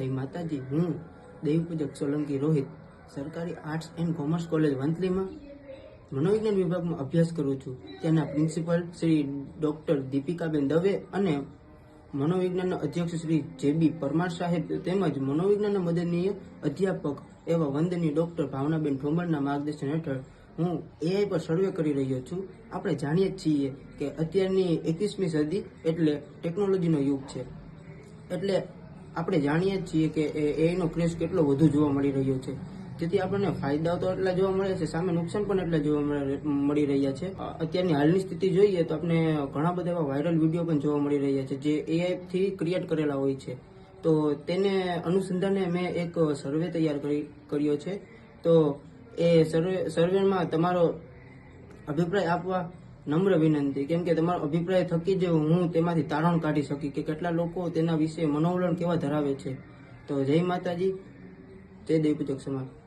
જય માતાજી. હું દેવપૂજક સોલંકી રોહિત, સરકારી આર્ટ્સ એન્ડ કોમર્સ કોલેજ વંથલીમાં મનોવિજ્ઞાન વિભાગમાં અભ્યાસ કરું છું. ત્યાંના પ્રિન્સિપલ શ્રી ડૉક્ટર દીપિકાબેન દવે અને મનોવિજ્ઞાનના અધ્યક્ષ શ્રી જે બી પરમાર સાહેબ તેમજ મનોવિજ્ઞાનના મદદનીય અધ્યાપક એવા વંદનીય ડૉક્ટર ભાવનાબેન ઠોમરના માર્ગદર્શન હેઠળ હું એઆઈ પર સર્વે કરી રહ્યો છું. આપણે જાણીએ છીએ કે અત્યારની એકવીસમી સદી એટલે ટેકનોલોજીનો યુગ છે. એટલે આપણે જાણીએ જ છીએ કે એઆઈનો ક્રેઝ કેટલો વધુ જોવા મળી રહ્યો છે. જેથી આપણને ફાયદાઓ તો એટલા જોવા મળે છે, સામે નુકસાન પણ એટલા જોવા મળી રહ્યા છે. અત્યારની હાલની સ્થિતિ જોઈએ તો આપણે ઘણા બધા એવા વાયરલ વીડિયો પણ જોવા મળી રહ્યા છે, જે એઆઈથી ક્રિએટ કરેલા હોય છે. તો તેને અનુસંધાને મેં એક સર્વે તૈયાર કરી કર્યો છે. તો એ સર્વે સર્વેમાં તમારો અભિપ્રાય આપવા નમ્ર વિનંતી. કેમ કે તમારો અભિપ્રાય થકી જ હું તેમાંથી તારણ કાઢી શકી કે કેટલા લોકો તેના વિશે મનોવલણ કેવા ધરાવે છે. તો જય માતાજી. જય દેવપૂજક સમાજ.